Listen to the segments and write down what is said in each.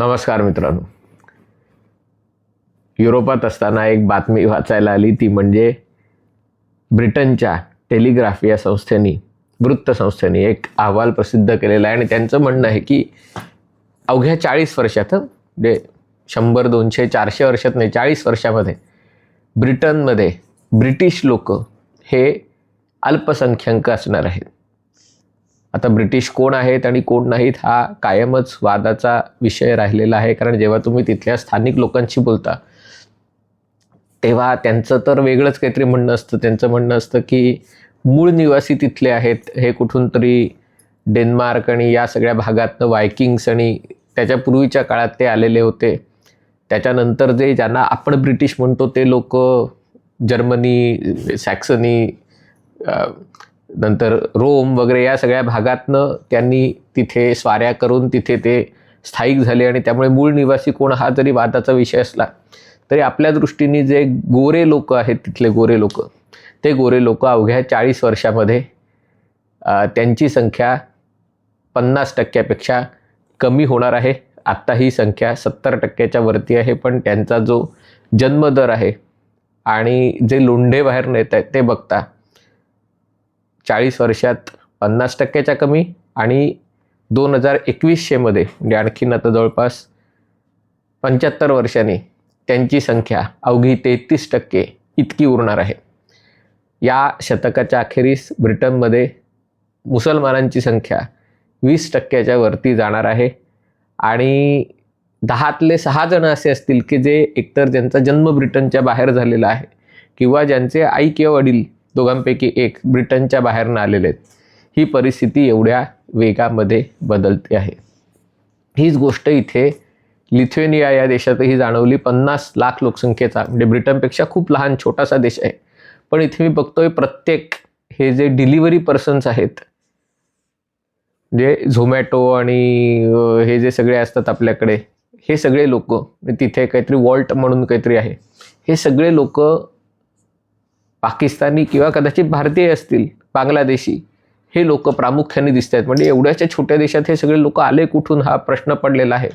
नमस्कार मित्रांनो. युरोपात असताना एक बातमी वाचायला आली. ती म्हणजे ब्रिटनच्या टेलिग्राफ या संस्थेनी वृत्तसंस्थेने एक अहवाल प्रसिद्ध केलेला आहे. आणि त्यांचं म्हणणं आहे की अवघ्या चाळीस वर्षात म्हणजे शंभर दोनशे चारशे वर्षात नाही चाळीस वर्षामध्ये ब्रिटनमध्ये ब्रिटिश लोक हे अल्पसंख्याक असणार आहेत. आता ब्रिटिश कोण आहेत आणि कोण नाहीत हा कायमच वादाचा विषय राहिलेला आहे. कारण जेव्हा तुम्ही तिथल्या स्थानिक लोकांशी बोलता तेव्हा त्यांचं तर वेगळंच काहीतरी म्हणणं असतं. त्यांचं म्हणणं असतं की मूळ निवासी तिथले आहेत. हे कुठून तरी डेन्मार्क आणि या सगळ्या भागातनं वायकिंग्स आणि त्याच्या पूर्वीच्या काळात ते आलेले होते. त्याच्यानंतर जे ज्यांना आपण ब्रिटिश म्हणतो ते लोक जर्मनी सॅक्सनी नंतर रोम वगैरे या सगळ्या भागातनं त्यांनी तिथे स्वाऱ्या करून तिथे ते स्थायिक झाले आणि त्यामुळे मूळ निवासी कोण हा जरी वादाचा विषय असला तरी आपल्या दृष्टीने जे गोरे लोक आहेत तिथले गोरे लोक ते गोरे लोक अवघ्या चाळीस वर्षामध्ये त्यांची संख्या पन्नास टक्क्यापेक्षा कमी होणार आहे. आत्ता ही संख्या सत्तर टक्क्याच्या वरती आहे पण त्यांचा जो जन्मदर आहे आणि जे लोंढे बाहेर नेत आहेत ते बघता चाळीस वर्षात पन्नास टक्क्याच्या कमी आणि दोन हजार एकवीसशेमध्ये म्हणजे आणखीन आता जवळपास पंच्याहत्तर वर्षांनी त्यांची संख्या अवघी तेहतीस टक्के इतकी उरणार आहे. या शतकाच्या अखेरीस ब्रिटनमध्ये मुसलमानांची संख्या वीस टक्क्याच्या वरती जाणार आहे आणि दहातले सहा जण असे असतील की जे एकतर ज्यांचा जन्म ब्रिटनच्या बाहेर झालेला आहे किंवा ज्यांचे आई किंवा वडील दोघांपैकी एक ब्रिटनच्या बाहेरनं आलेले आहेत. ही परिस्थिती एवढ्या वेगामध्ये बदलते आहे. हीच गोष्ट इथे लिथुएनिया या देशातही जाणवली. पन्नास लाख लोकसंख्येचा म्हणजे ब्रिटनपेक्षा खूप लहान छोटासा देश आहे. पण इथे मी बघतोय प्रत्येक हे जे डिलिव्हरी पर्सन्स आहेत जे झोमॅटो आणि हे जे सगळे असतात आपल्याकडे हे सगळे लोक तिथे काहीतरी वॉल्ट म्हणून काहीतरी आहे. हे सगळे लोक पाकिस्तानी किंवा कदाचित भारतीय असतील बांगलादेशी हे लोक प्रामुख्याने दिसत आहेत म्हणजे एवढ्याच्या छोट्या देशात हे सगळे लोक आले कुठून हा प्रश्न पडलेला आहे.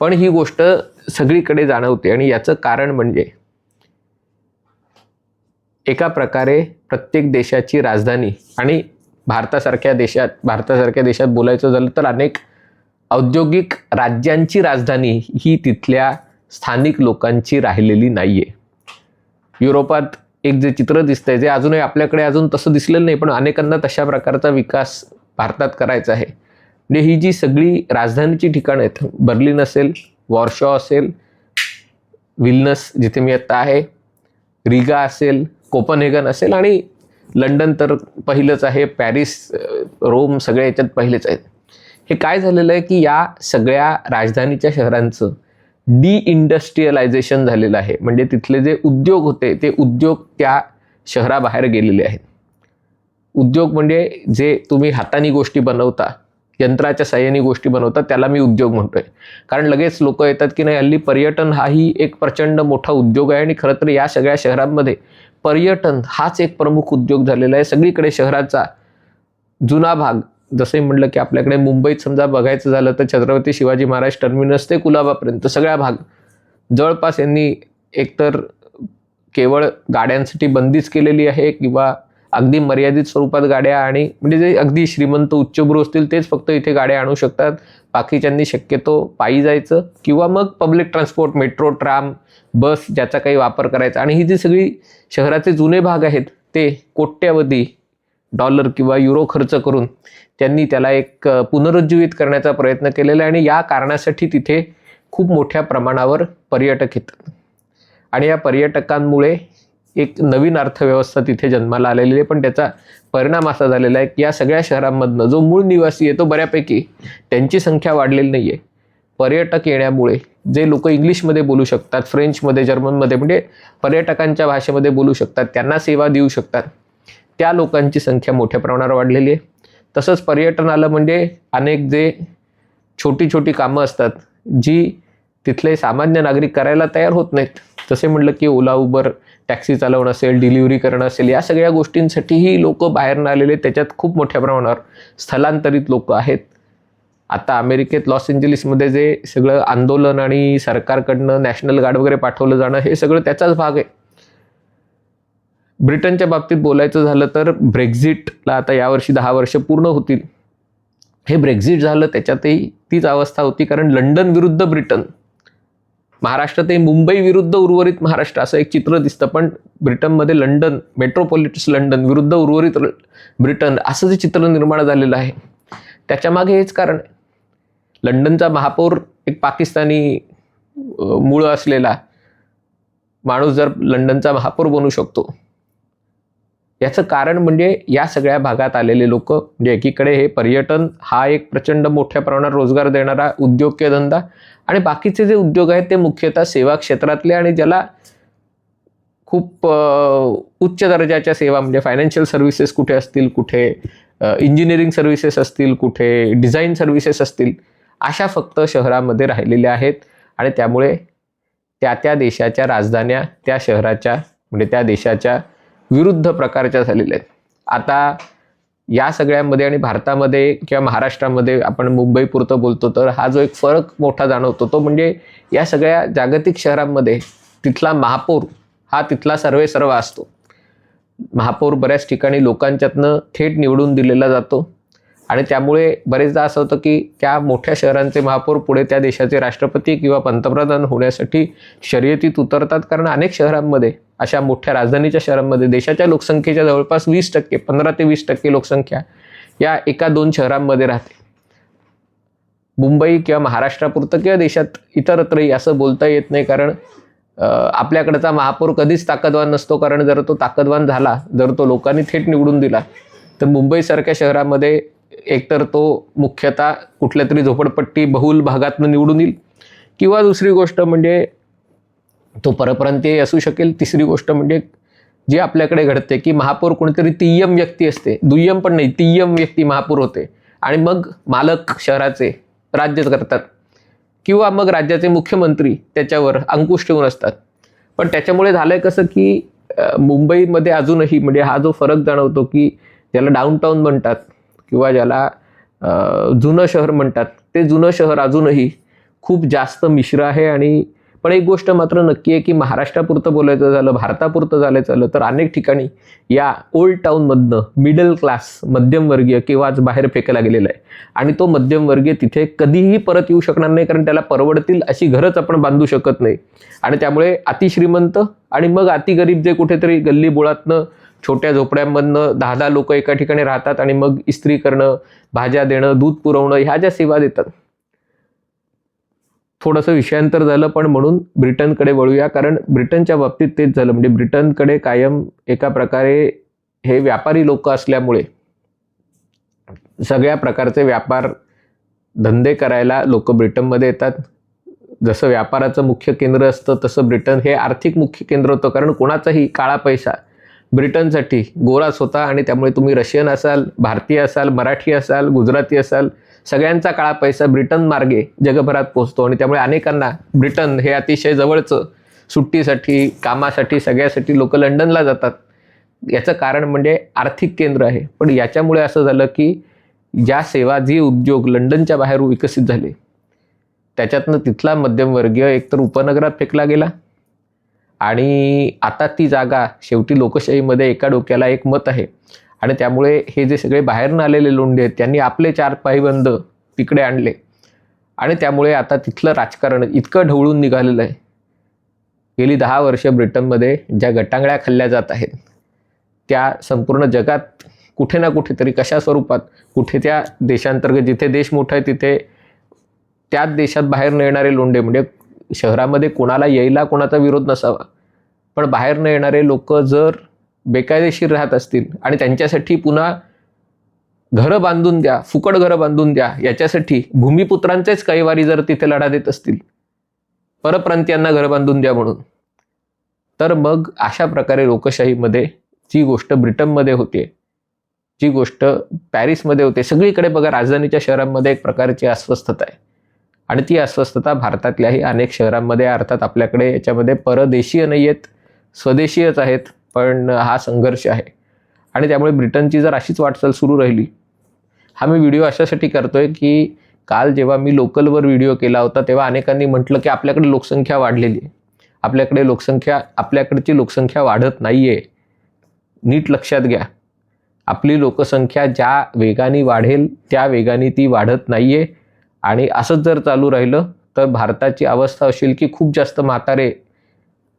पण ही गोष्ट सगळीकडे जाणवते आणि याचं कारण म्हणजे एका प्रकारे प्रत्येक देशाची राजधानी आणि भारतासारख्या देशात भारतासारख्या देशात बोलायचं झालं तर अनेक औद्योगिक राज्यांची राजधानी ही तिथल्या स्थानिक लोकांची राहिलेली नाही आहे युरोपात एक जे चित्र दिसतंय जे अजूनही आपल्याकडे अजून तसं दिसलेलं नाही पण अनेकांना तशा प्रकारचा विकास भारतात करायचा आहे. म्हणजे ही जी सगळी राजधानीची ठिकाणं आहेत बर्लिन असेल वॉर्शॉ असेल विल्नस जिथे मी आत्ता आहे रिगा असेल कोपनहेगन असेल आणि लंडन तर पहिलंच आहे पॅरिस रोम सगळे याच्यात पहिलेच आहेत. हे काय झालेलं आहे की या सगळ्या राजधानीच्या शहरांचं डी इंडस्ट्रियलायझेशन झालेलं आहे. म्हणजे तिथले जे उद्योग होते ते उद्योग त्या शहराबाहेर गेलेले आहेत. उद्योग म्हणजे जे तुम्ही हाताने गोष्टी बनवता यंत्राच्या साह्याने गोष्टी बनवतात त्याला मी उद्योग म्हणतोय. कारण लगेच लोक येतात की नाही हल्ली पर्यटन हाही एक प्रचंड मोठा उद्योग आहे आणि खरं तर या सगळ्या शहरांमध्ये पर्यटन हाच एक प्रमुख उद्योग झालेला आहे. सगळीकडे शहराचा जुना भाग जसंही म्हटलं की आपल्याकडे मुंबईत समजा बघायचं झालं तर छत्रपती शिवाजी महाराज टर्मिनस ते कुलाबापर्यंत सगळा भाग. जवळपास यांनी एकतर केवळ गाड्यांसाठी बंदीच केलेली आहे किंवा अगदी मर्यादित स्वरूपात गाड्या आणि म्हणजे जे अगदी श्रीमंत उच्चभ्रू असतील तेच फक्त इथे गाड्या आणू शकतात. बाकीच्यांनी शक्यतो पायी जायचं किंवा मग public transport metro tram bus ज्याचा काही वापर करायचा. आणि ही जी सगळी शहराचे जुने भाग आहेत ते कोट्यावधी डॉलर किंवा युरो खर्च करून त्यांनी त्याला एक पुनरुज्जीवित करण्याचा प्रयत्न केलेला आहे आणि या कारणासाठी तिथे खूप मोठ्या प्रमाणावर पर्यटक येतात. आणि या पर्यटकांमुळे एक नवीन अर्थव्यवस्था तिथे जन्माला आलेली आहे. पण त्याचा परिणाम असा झालेला आहे की या सगळ्या शहरांमधनं जो मूळ निवासी आहे तो बऱ्यापैकी त्यांची संख्या वाढलेली नाही आहे पर्यटक येण्यामुळे जे लोक इंग्लिशमध्ये बोलू शकतात फ्रेंचमध्ये जर्मनमध्ये म्हणजे पर्यटकांच्या भाषेमध्ये बोलू शकतात त्यांना सेवा देऊ शकतात. त्या लोकांची संख्या मोठ्या प्रमाणावर वाढलेली आहे. तसंच पर्यटन आलं म्हणजे अनेक जे छोटी छोटी कामं असतात जी तिथले सामान्य नागरिक करायला तयार होत नाहीत. जसे म्हटलं की ओला उबर टॅक्सी चालवणं असेल डिलिव्हरी करणं असेल या सगळ्या गोष्टींसाठीही लोक बाहेरनं आलेले त्याच्यात खूप मोठ्या प्रमाणावर स्थलांतरित लोक आहेत. आता अमेरिकेत लॉस एंजलिसमध्ये जे सगळं आंदोलन आणि सरकारकडनं नॅशनल गार्ड वगैरे पाठवलं जाणं हे सगळं त्याचाच भाग आहे. ब्रिटनच्या बाबतीत बोलायचं झालं तर ब्रेक्झिटला आता यावर्षी दहा वर्ष पूर्ण होतील. हे ब्रेक्झिट झालं त्याच्यातही तीच अवस्था होती कारण लंडन विरुद्ध ब्रिटन. महाराष्ट्रातही मुंबई विरुद्ध उर्वरित महाराष्ट्र असं एक चित्र दिसतं. पण ब्रिटनमध्ये लंडन मेट्रोपॉलिटिस लंडन विरुद्ध उर्वरित ब्रिटन असं जे चित्र निर्माण झालेलं आहे. त्याच्यामागे हेच कारण आहे. लंडनचा महापौर एक पाकिस्तानी मूळ असलेला माणूस जर लंडनचा महापौर बनू शकतो याचं कारण म्हणजे या सगळ्या भागात आलेले लोक म्हणजे एकीकडे हे पर्यटन हा एक प्रचंड मोठ्या प्रमाणात रोजगार देणारा उद्योग धंदा आणि बाकीचे जे उद्योग आहेत ते मुख्यतः सेवा क्षेत्रातले आणि ज्याला खूप उच्च दर्जाच्या सेवा म्हणजे फायनान्शियल सर्व्हिसेस कुठे असतील कुठे इंजिनिअरिंग सर्व्हिसेस असतील कुठे डिझाईन सर्व्हिसेस असतील अशा फक्त शहरामध्ये राहिलेल्या आहेत. आणि त्यामुळे त्या त्या देशाच्या राजधान्या त्या शहराच्या म्हणजे त्या देशाच्या विरुद्ध प्रकारच्या झालेल्या आहेत. आता या सगळ्यामध्ये आणि भारतामध्ये किंवा महाराष्ट्रामध्ये आपण मुंबईपुरतं बोलतो तर हा जो एक फरक मोठा जाणवतो तो म्हणजे या सगळ्या जागतिक शहरांमध्ये तिथला महापौर हा तिथला सर्वे सर्व असतो. महापौर बऱ्याच ठिकाणी लोकांच्यातनं थेट निवडून दिलेला जातो. आणि त्यामुळे बरेचदा असं होतं की त्या मोठ्या शहरांचे महापौर पुढे त्या देशाचे राष्ट्रपती किंवा पंतप्रधान होण्यासाठी शर्यतीत उतरतात. कारण अनेक शहरांमध्ये अशा मोठ्या राजधानीच्या शहरांमध्ये देशाच्या लोकसंख्येच्या जवळपास वीस टक्के पंधरा ते वीस टक्के लोकसंख्या या एका दोन शहरांमध्ये राहते. मुंबई किंवा महाराष्ट्रापुरतं किंवा देशात इतरत्रही असं बोलता येत नाही. कारण आपल्याकडचा महापौर कधीच ताकदवान नसतो. कारण जर तो ताकदवान झाला जर तो लोकांनी थेट निवडून दिला तर मुंबईसारख्या शहरामध्ये एकतर तो मुख्यतः कुठल्या तरी झोपडपट्टी बहुल भागातनं निवडून येईल किंवा दुसरी गोष्ट म्हणजे तो परप्रांतीय असू शकेल. तिसरी गोष्ट म्हणजे जी आपल्याकडे घडते की महापौर कोणीतरी तिय्यम व्यक्ती असते. दुय्यम पण नाही तिय्यम व्यक्ती महापौर होते. आणि मग मालक शहराचे राज्य करतात. किंवा मग राज्याचे मुख्यमंत्री त्याच्यावर अंकुश ठेवून असतात. पण त्याच्यामुळे झालं आहे कसं की मुंबईमध्ये अजूनही म्हणजे हा जो फरक जाणवतो की त्याला डाऊनटाऊन म्हणतात किंवा ज्याला जुनं शहर म्हणतात ते जुनं शहर अजूनही खूप जास्त मिश्र आहे आणि पण एक गोष्ट मात्र नक्की आहे की महाराष्ट्रापुरतं बोलायचं झालं भारतापुरतं झालं झालं तर अनेक ठिकाणी या ओल्ड टाऊनमधनं मिडल क्लास मध्यमवर्गीय किंवाच बाहेर फेकला गेलेला आहे. आणि तो मध्यमवर्गीय तिथे कधीही परत येऊ शकणार नाही कारण त्याला परवडतील अशी घरच आपण बांधू शकत नाही. आणि त्यामुळे अतिश्रीमंत आणि मग अतिगरीब जे कुठेतरी गल्ली बोळातनं छोट्या झोपड्यांमधनं दहा दहा लोक एका ठिकाणी राहतात आणि मग इस्त्री करणं भाज्या देणं दूध पुरवणं ह्या ज्या सेवा देतात. थोडंसं विषयांतर झालं पण म्हणून ब्रिटनकडे वळूया कारण ब्रिटनच्या बाबतीत तेच झालं. म्हणजे ब्रिटनकडे कायम एका प्रकारे हे व्यापारी लोक असल्यामुळे सगळ्या प्रकारचे व्यापार धंदे करायला लोक ब्रिटनमध्ये येतात. जसं व्यापाराचं मुख्य केंद्र असतं तसं ब्रिटन हे आर्थिक मुख्य केंद्र होतं कारण कोणाचाही काळा पैसा ब्रिटनसाठी गोराच होता आणि त्यामुळे तुम्ही रशियन असाल भारतीय असाल मराठी असाल गुजराती असाल सगळ्यांचा काळा पैसा ब्रिटन मार्गे जगभरात पोहोचतो आणि त्यामुळे अनेकांना ब्रिटन हे अतिशय जवळचं सुट्टीसाठी कामासाठी सगळ्यासाठी लोक लंडनला जातात. याचं कारण म्हणजे आर्थिक केंद्र आहे. पण याच्यामुळे असं झालं की ज्या सेवा जी उद्योग लंडनच्या बाहेर विकसित झाले त्याच्यातनं तिथला मध्यमवर्गीय एकतर उपनगरात फेकला गेला आणि आता ती जागा शेवटी लोकशाहीमध्ये एका डोक्याला एक मत आहे. आणि त्यामुळे हे जे सगळे बाहेरनं आलेले लोंढे आहेत त्यांनी आपले चार पायबंद तिकडे आणले. आणि त्यामुळे आता तिथलं राजकारण इतकं ढवळून निघालेलं आहे. गेली दहा वर्ष ब्रिटनमध्ये ज्या गटांगळ्या खाल्ल्या जात आहेत त्या संपूर्ण जगात कुठे ना कुठेतरी कशा स्वरूपात कुठे त्या देशांतर्गत जिथे देश मोठा आहे तिथे त्याच देशात बाहेर न येणारे लोंढे म्हणजे शहरामध्ये कोणाला यायला कोणाचा विरोध नसावा. पण बाहेर न येणारे लोक जर बेकायदेशीर राहत असतील आणि त्यांच्यासाठी पुन्हा घरं बांधून द्या फुकट घरं बांधून द्या याच्यासाठी भूमिपुत्रांचेच कैवारी जर तिथे लढा देत असतील परप्रांतीयांना घरं बांधून द्या म्हणून. तर मग अशा प्रकारे लोकशाहीमध्ये जी गोष्ट ब्रिटनमध्ये होते जी गोष्ट पॅरिसमध्ये होते सगळीकडे बघा राजधानीच्या शहरांमध्ये एक प्रकारची अस्वस्थता आहे. आणि ती अस्वस्थता भारतातल्याही अनेक शहरांमध्ये अर्थात आपल्याकडे याच्यामध्ये परदेशीय नाही आहेत स्वदेशीयच आहेत पण हा संघर्ष आहे. आणि त्यामुळे ब्रिटनची जर अशीच वाटचाल सुरू राहिली हा मी व्हिडिओ अशासाठी करतोय की काल जेव्हा मी लोकलवर व्हिडिओ केला होता तेव्हा अनेकांनी म्हटलं की आपल्याकडे लोकसंख्या वाढलेली आहे. आपल्याकडे लोकसंख्या आपल्याकडची लोकसंख्या वाढत नाही आहे नीट लक्षात घ्या. आपली लोकसंख्या ज्या वेगाने वाढेल त्या वेगाने ती वाढत नाही आहे आणि असंच जर चालू राहिलं तर भारताची अवस्था असेल की खूप जास्त म्हातारे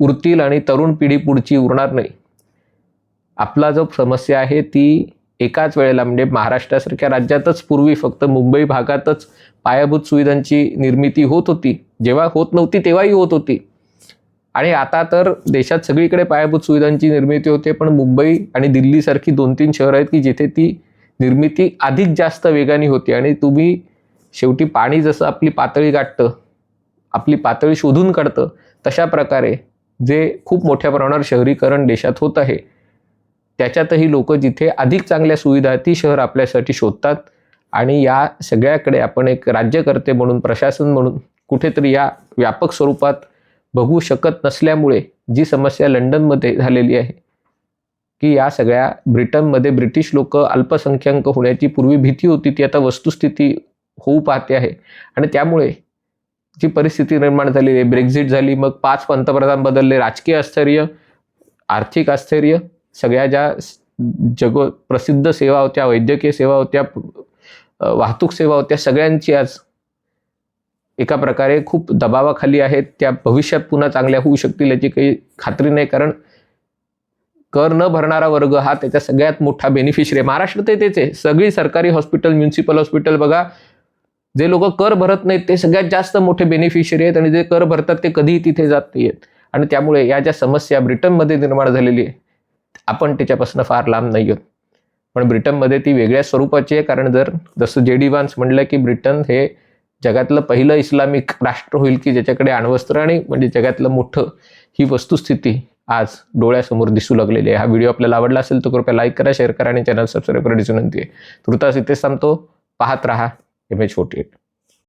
उरतील आणि तरुण पिढी पुढची उरणार नाही. आपला जो समस्या आहे ती एकाच वेळेला म्हणजे महाराष्ट्रासारख्या राज्यातच पूर्वी फक्त मुंबई भागातच पायाभूत सुविधांची निर्मिती होत होती. जेव्हा होत नव्हती तेव्हाही होत होती. आणि आता तर देशात सगळीकडे पायाभूत सुविधांची निर्मिती होते पण मुंबई आणि दिल्लीसारखी दोन तीन शहरं आहेत की जिथे ती निर्मिती अधिक जास्त वेगाने होती. आणि तुम्ही शेवटी पाणी जसं आपली पातळी गाठतं आपली पातळी शोधून काढतं तशा प्रकारे जे खूप मोठ्या प्रमाणावर शहरीकरण देशात होत आहे त्याच्यातही लोक जिथे अधिक चांगल्या सुविधा ती शहर आपल्यासाठी शोधतात. आणि या सगळ्याकडे आपण एक राज्यकर्ते म्हणून प्रशासन म्हणून कुठेतरी या व्यापक स्वरूपात बघू शकत नसल्यामुळे जी समस्या लंडनमध्ये झालेली आहे की या सगळ्या ब्रिटनमध्ये ब्रिटिश लोक अल्पसंख्याक होण्याची पूर्वी भीती होती ती आता वस्तुस्थिती होऊ पाहते आहे. आणि त्यामुळे जी परिस्थिती निर्माण झालेली आहे ब्रेक्झिट झाली मग पाच पंतप्रधान बदलले राजकीय आश्चर्य आर्थिक आश्चर्य सगळ्या ज्या जग प्रसिद्ध सेवा होत्या वैद्यकीय सेवा होत्या वाहतूक सेवा होत्या सगळ्यांची आज एका प्रकारे खूप दबावाखाली आहेत. त्या भविष्यात पुन्हा चांगल्या होऊ शकतील याची काही खात्री नाही कारण कर न भरणारा वर्ग हा त्याचा सगळ्यात मोठा बेनिफिशरी आहे. महाराष्ट्रात तेच आहे. सगळी सरकारी हॉस्पिटल म्युन्सिपल हॉस्पिटल बघा जे लोक कर भरत नाहीत ते सगळ्यात जास्त मोठे बेनिफिशरी आहेत आणि जे कर भरतात ते कधीही तिथे जात नाहीत आणि त्यामुळे या ज्या समस्या ब्रिटनमध्ये निर्माण झालेली आहे आपण त्याच्यापासून फार लांब नाही आहोत. पण ब्रिटनमध्ये ती वेगळ्या स्वरूपाची आहे कारण जर जसं जे डी वान्स म्हणलं की ब्रिटन हे जगातलं पहिलं इस्लामिक राष्ट्र होईल की ज्याच्याकडे अण्वस्त्र आणि म्हणजे जगातलं मोठं ही वस्तुस्थिती आज डोळ्यासमोर दिसू लागलेली आहे. हा व्हिडिओ आपल्याला आवडला असेल तर कृपया लाईक करा शेअर करा आणि चॅनल सबस्क्राईब करण्याची विनंती आहे. तुर्तास इथेच सांगतो पाहत राहा. M H forty eight.